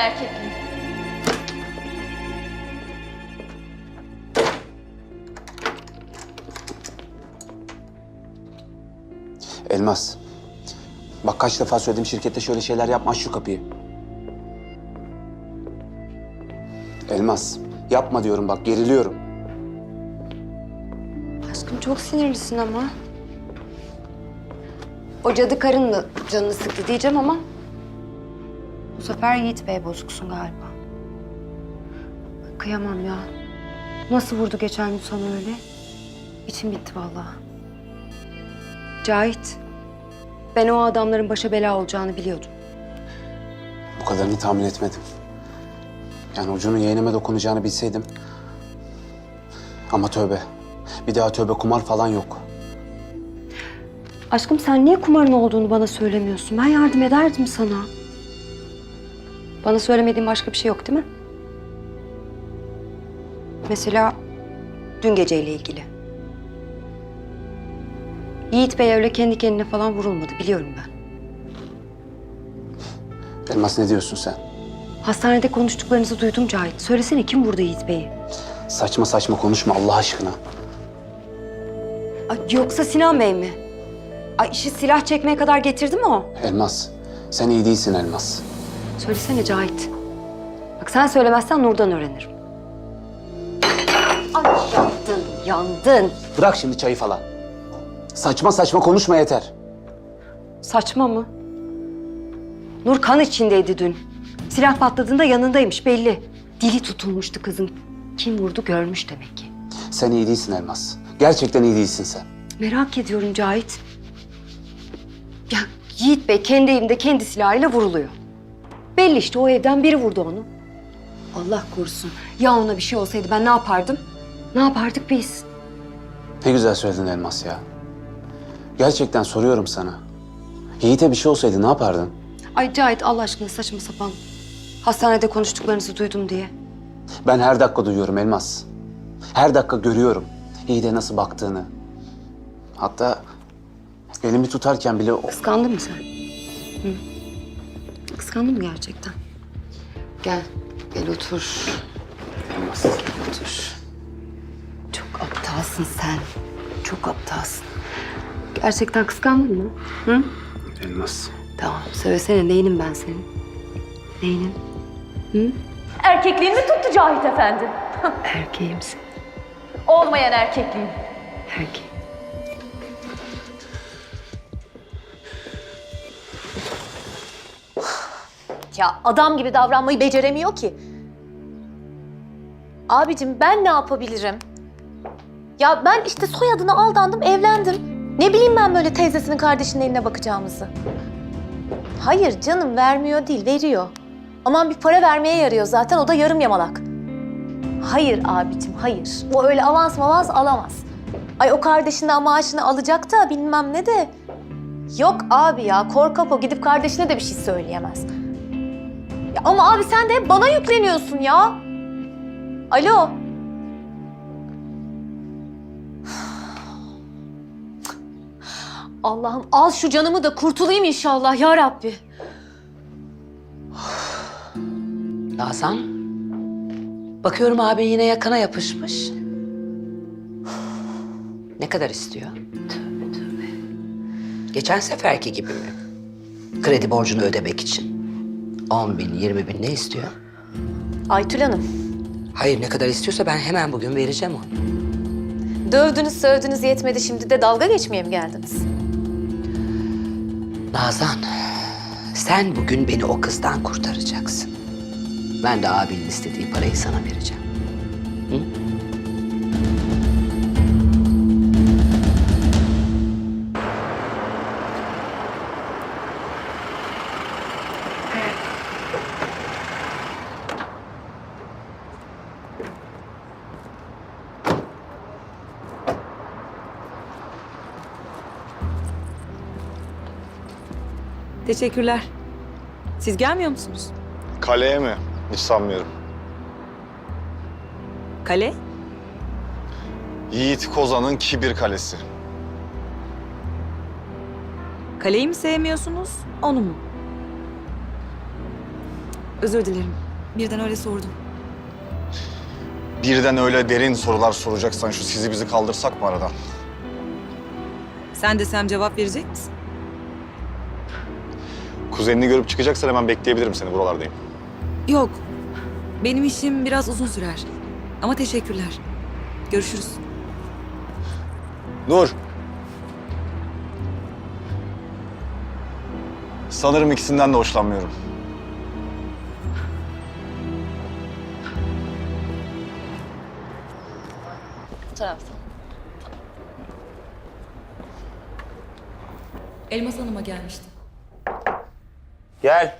erkekliği. Elmas. Bak kaç defa söyledim şirkette şöyle şeyler yapma aç şu kapıyı. Elmas. Yapma diyorum bak geriliyorum. Aşkım çok sinirlisin ama. O cadı karın mı canını sıktı diyeceğim ama... Bu sefer Yiğit Bey bozuksun galiba. Kıyamam ya. Nasıl vurdu geçen gün sana öyle? İçim bitti vallahi. Cahit. Ben o adamların başa bela olacağını biliyordum. Bu kadarını tahmin etmedim. Yani ucunun yeğenime dokunacağını bilseydim. Ama tövbe. Bir daha tövbe kumar falan yok. Aşkım sen niye kumarın olduğunu bana söylemiyorsun? Ben yardım ederdim sana. Bana söylemediğin başka bir şey yok değil mi? Mesela dün geceyle ilgili. Yiğit Bey öyle kendi kendine falan vurulmadı biliyorum ben. Elmas ne diyorsun sen? Hastanede konuştuklarınızı duydum Cahit. Söylesene kim vurdu Yiğit Bey'i? Saçma saçma konuşma Allah aşkına. Ay, yoksa Sinan Bey mi? Ay işi silah çekmeye kadar getirdi mi o? Elmas. Sen iyi değilsin Elmas. Söylesene Cahit. Bak sen söylemezsen Nur'dan öğrenirim. Ay yandın, yandın. Bırak şimdi çayı falan. Saçma saçma konuşma yeter. Saçma mı? Nur kan içindeydi dün. Silah patladığında yanındaymış belli. Dili tutulmuştu kızın. Kim vurdu görmüş demek ki. Sen iyi değilsin Elmas. Gerçekten iyi değilsin sen. Merak ediyorum Cahit. Ya Yiğit Bey kendi evinde kendi silahıyla vuruluyor. Belli işte o evden biri vurdu onu. Allah korusun. Ya ona bir şey olsaydı ben ne yapardım? Ne yapardık biz? Ne güzel söyledin Elmas ya. Gerçekten soruyorum sana. Yiğit'e bir şey olsaydı ne yapardın? Ay Cahit Allah aşkına saçma sapan. Hastanede konuştuklarınızı duydum diye. Ben her dakika duyuyorum Elmas. Her dakika görüyorum Yiğit'e nasıl baktığını. Hatta elimi tutarken bile o... Kıskandın mı sen? Hı? Kıskandın mı gerçekten? Gel, gel otur. Elmas. Otur. Çok aptalsın sen. Çok aptalsın. Gerçekten kıskandın mı? Hı? Elmas. Tamam, söylesene neyinim ben senin? Neyinim? Erkekliğimi tuttu Cahit Efendi. Erkeğimsin. Olmayan erkekliğim. Erkeğim. Ya adam gibi davranmayı beceremiyor ki. Abicim ben ne yapabilirim? Ya ben işte soyadını aldandım, evlendim. Ne bileyim ben böyle teyzesinin kardeşinin eline bakacağımızı. Hayır canım vermiyor değil, veriyor. Aman bir para vermeye yarıyor zaten o da yarım yamalak. Hayır abicim hayır. O öyle avans mavans alamaz. Ay o kardeşinden maaşını alacak da bilmem ne de. Yok abi ya korkak gidip kardeşine de bir şey söyleyemez. Ya ama abi sen de hep bana yükleniyorsun ya. Alo. Allah'ım al şu canımı da kurtulayım inşallah ya Rabbi. Nazan. Bakıyorum abin yine yakana yapışmış. Ne kadar istiyor? Tövbe tövbe. Geçen seferki gibi mi? Kredi borcunu ödemek için. 10 bin, 20 bin ne istiyor? Aytül Hanım, Hayır ne kadar istiyorsa ben hemen bugün vereceğim onu. dövdünüz sövdünüz yetmedi şimdi de dalga geçmeye mi geldiniz? Nazan, sen bugün beni o kızdan kurtaracaksın. Ben de abinin istediği parayı sana vereceğim. Teşekkürler. Siz gelmiyor musunuz? Kaleye mi? Hiç sanmıyorum. Kale? Yiğit Kozan'ın Kibir Kalesi. Kaleyi mi sevmiyorsunuz, onu mu? Özür dilerim. Birden öyle sordum. Birden öyle derin sorular soracaksan şu sizi bizi kaldırsak mı aradan? Sen desem cevap verecek misin? Kuzenini görüp çıkacaksan hemen bekleyebilirim seni buralardayım. Yok. Benim işim biraz uzun sürer. Ama teşekkürler. Görüşürüz. Dur. Sanırım ikisinden de hoşlanmıyorum. Elmas Hanım'a gelmiştim. Gel.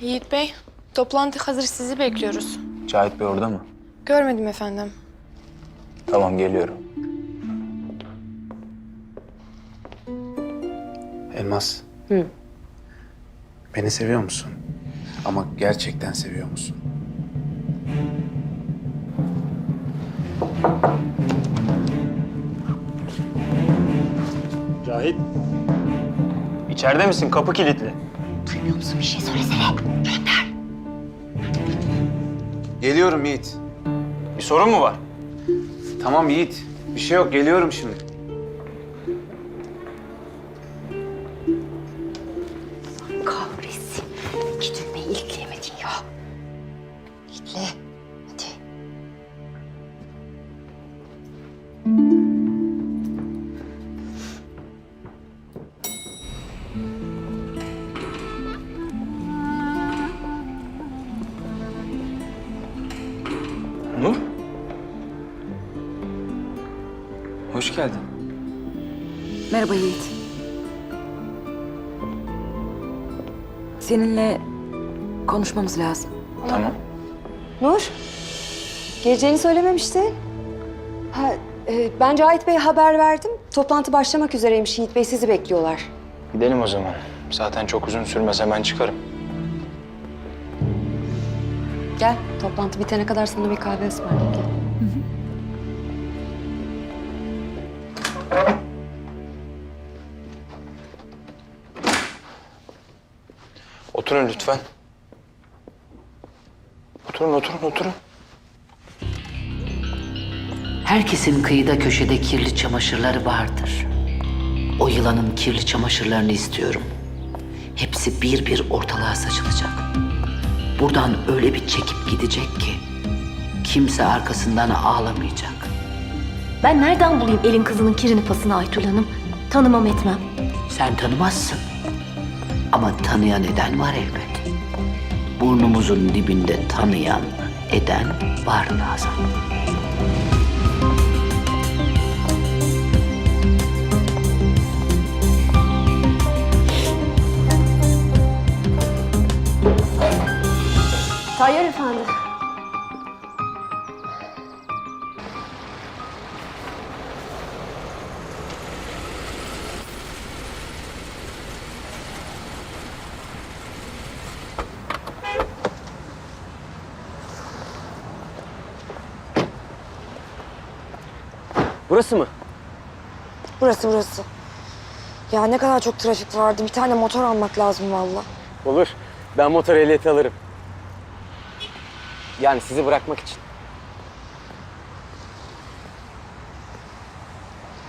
Yiğit Bey, toplantı hazır sizi bekliyoruz. Cahit Bey orada mı? Görmedim efendim. Tamam geliyorum. Elmas. Beni seviyor musun? Ama gerçekten seviyor musun? Cahit. İçeride misin? Kapı kilitli. Geliyorum Yiğit. Bir sorun mu var? Tamam Yiğit. Bir şey yok. Geliyorum şimdi. Merhaba Yiğit. Seninle konuşmamız lazım. Tamam. Nur. Geleceğini söylememişti. Ha, e, ben Cahit Bey'e haber verdim. Toplantı başlamak üzereymiş Yiğit Bey. Sizi bekliyorlar. Gidelim o zaman. Zaten çok uzun sürmez hemen çıkarım. Gel. Toplantı bitene kadar sana bir kahve ısmarlayayım. Gel. Oturun lütfen. Oturun, oturun, oturun. Herkesin kıyıda köşede kirli çamaşırları vardır. O yılanın kirli çamaşırlarını istiyorum. Hepsi bir bir ortalığa saçılacak. Buradan öyle bir çekip gidecek ki kimse arkasından ağlamayacak. Ben nereden bulayım elin kızının kirini pasını Aytül Hanım? Tanımam etmem. Sen tanımazsın. Ama tanıyan eden var elbet. Burnumuzun dibinde tanıyan eden var Nazan. Burası mı? Burası burası. Ya ne kadar çok trafik vardı. Bir tane motor almak lazım valla. Olur. Ben motor ehliyeti alırım. Yani sizi bırakmak için.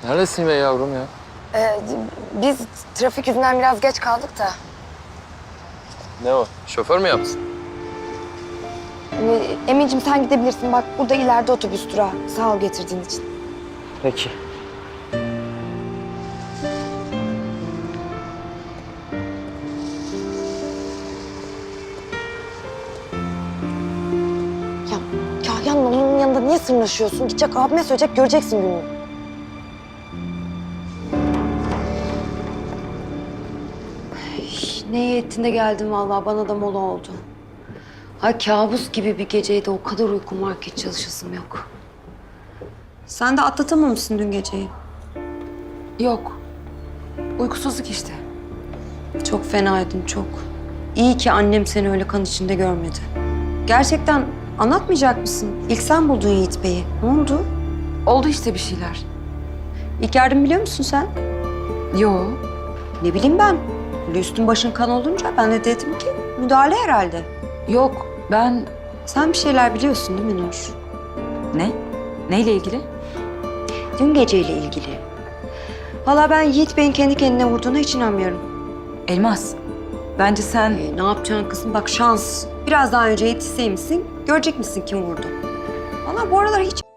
Neredesin be yavrum ya? Ee, biz trafik yüzünden biraz geç kaldık da. Ne o? Şoför mü yapsın? Ee, Emin'cim sen gidebilirsin. Bak burada ileride otobüs durağı. Sağ ol getirdiğin için. Peki. Ya Kahyan'la onun yanında niye sırnaşıyorsun? Gidecek abime söyleyecek göreceksin gününü. Ne iyi ettin de geldin vallahi bana da mola oldu. Ay kabus gibi bir geceydi o kadar uykum var ki hiç çalışasım yok. Sen de atlatamamışsın dün geceyi. Yok. Uykusuzluk işte. Çok fenaydın çok. İyi ki annem seni öyle kan içinde görmedi. Gerçekten anlatmayacak mısın? İlk sen buldun Yiğit Bey'i. Ne oldu? Oldu işte bir şeyler. İlk yardım biliyor musun sen? Yo. Ne bileyim ben. Böyle üstün başın kan olunca ben de dedim ki müdahale herhalde. Yok ben... Sen bir şeyler biliyorsun değil mi Nur? Ne? Neyle ilgili? Dün geceyle ilgili. Valla ben Yiğit Bey'in kendi kendine vurduğuna hiç inanmıyorum. Elmas. Bence sen... Ee, ne yapacaksın kızım? Bak şans. Biraz daha önce yetişseymişsin, görecek misin kim vurdu? Valla bu aralar hiç